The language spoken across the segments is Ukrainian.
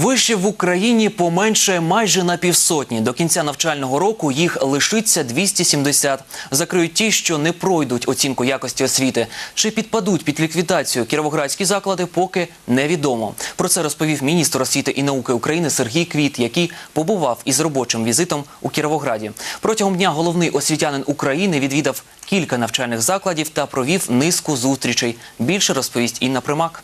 Вишів в Україні поменшає майже на півсотні. До кінця навчального року їх лишиться 270. Закриють ті, що не пройдуть оцінку якості освіти. Чи підпадуть під ліквідацію кіровоградські заклади, поки невідомо. Про це розповів міністр освіти і науки України Сергій Квіт, який побував із робочим візитом у Кіровограді. Протягом дня головний освітянин України відвідав кілька навчальних закладів та провів низку зустрічей. Більше розповість Інна Примак.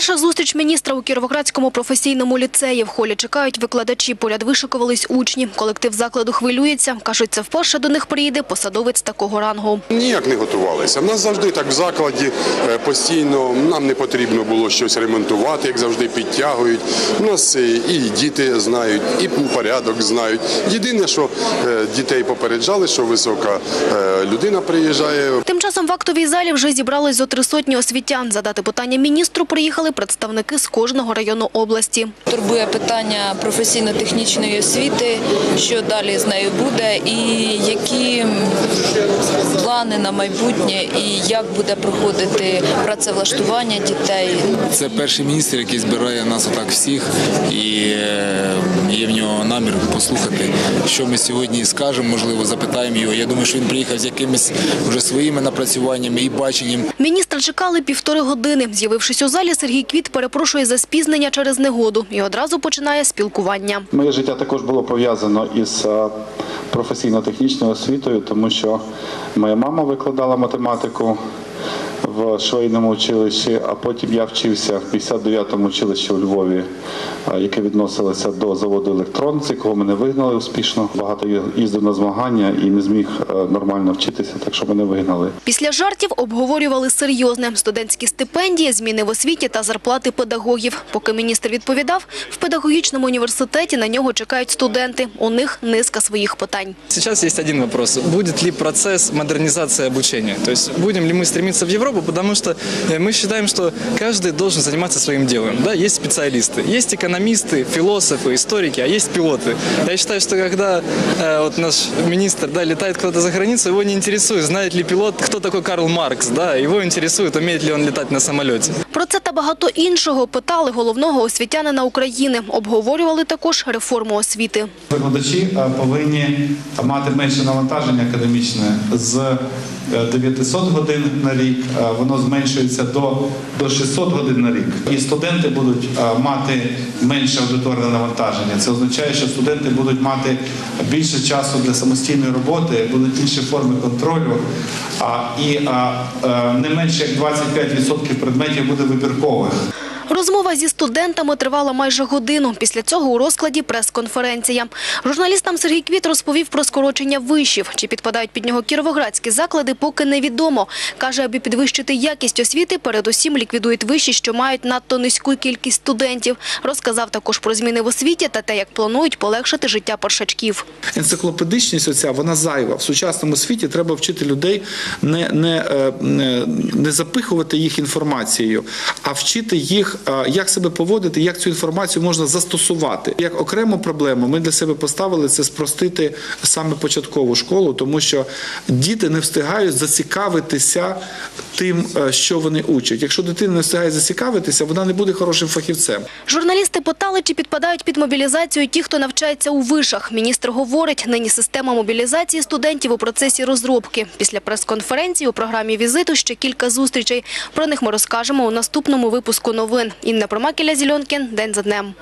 Перша зустріч міністра у Кіровоградському професійному ліцеї. В холі чекають викладачі, поряд вишикувались учні. Колектив закладу хвилюється. Кажуть, це вперше до них приїде посадовець такого рангу. Ніяк не готувалися. В нас завжди так в закладі е, постійно. Нам не потрібно було щось ремонтувати, як завжди підтягують. У нас е, і діти знають, і порядок знають. Єдине, що е, дітей попереджали, що висока людина приїжджає. Тим часом в актовій залі вже зібрались зо три сотні освітян. Задати питання міністру приїхали представники з кожного району області. Турбує питання професійно-технічної освіти, що далі з нею буде, і які плани на майбутнє, і як буде проходити працевлаштування дітей. Це перший міністр, який збирає нас отак всіх, і е, є в нього намір послухати, що ми сьогодні скажемо, можливо, запитаємо його. Я думаю, що він приїхав з якимись вже своїми напрацюваннями і баченням. Міністра чекали півтори години. З'явившись у залі, Сергій Квіт перепрошує за спізнення через негоду і одразу починає спілкування. Моє життя також було пов'язано із е, професійно-технічною освітою, тому що моя мама викладала математику в швейному училищі, а потім я вчився в 59-му училищі у Львові, яке відносилося до заводу електрон, з якого мене вигнали успішно. Багато їздив на змагання і не зміг е, нормально вчитися, так що мене вигнали. Після жартів обговорювали серйозне – студентські стипендії, зміни в освіті та зарплати педагогів. Поки міністр відповідав, в педагогічному університеті на нього чекають студенти. У них низка своїх питань. Сейчас есть один вопрос. Будет ли процесс модернизации обучения? То есть будем ли мы стремиться в Европу? Потому что э, мы считаем, что каждый должен заниматься своим делом. Да, есть специалисты, есть экономисты, философы, историки, а есть пилоты. Я считаю, что когда э, вот наш министр да, летает куда-то за границу, его не интересует, знает ли пилот, кто такой Карл Маркс. Да, его интересует, умеет ли он летать на самолете. Про це та багато іншого питали головного освітянина України. Обговорювали також реформу освіти. Викладачі е, повинні мати менше навантаження академічне з е, 900 годин на рік. е, Воно зменшується до, до 600 годин на рік. І студенти будуть е, мати менше аудиторне навантаження. Це означає, що студенти будуть мати більше часу для самостійної роботи, будуть інші форми контролю. І е, не менше як 25% предметів буде вибіркових. Розмова зі студентами тривала майже годину. Після цього у розкладі прес-конференція. Журналістам Сергій Квіт розповів про скорочення вишів. Чи підпадають під нього кіровоградські заклади, поки невідомо. Каже, аби підвищити якість освіти, передусім ліквідують виші, що мають надто низьку кількість студентів. Розказав також про зміни в освіті та те, як планують полегшити життя першачків. енциклопедичність оця, вона зайва. В сучасному світі треба вчити людей не, не, е, не, запихувати їх інформацією, а вчити їх, як себе поводити, як цю інформацію можна застосувати. Як окрему проблему ми для себе поставили це спростити саме початкову школу, тому що діти не встигають зацікавитися тим, е, що вони учать. Якщо дитина не встигає зацікавитися, вона не буде хорошим фахівцем. Журналісти питали, чи підпадають під мобілізацію ті, хто навчається у вишах. Міністр говорить, нині система мобілізації студентів у процесі розробки. Після прес-конференції у програмі візиту ще кілька зустрічей. Про них ми розкажемо у наступному випуску новин. Інна Промакіля, Зільонкін. День за днем.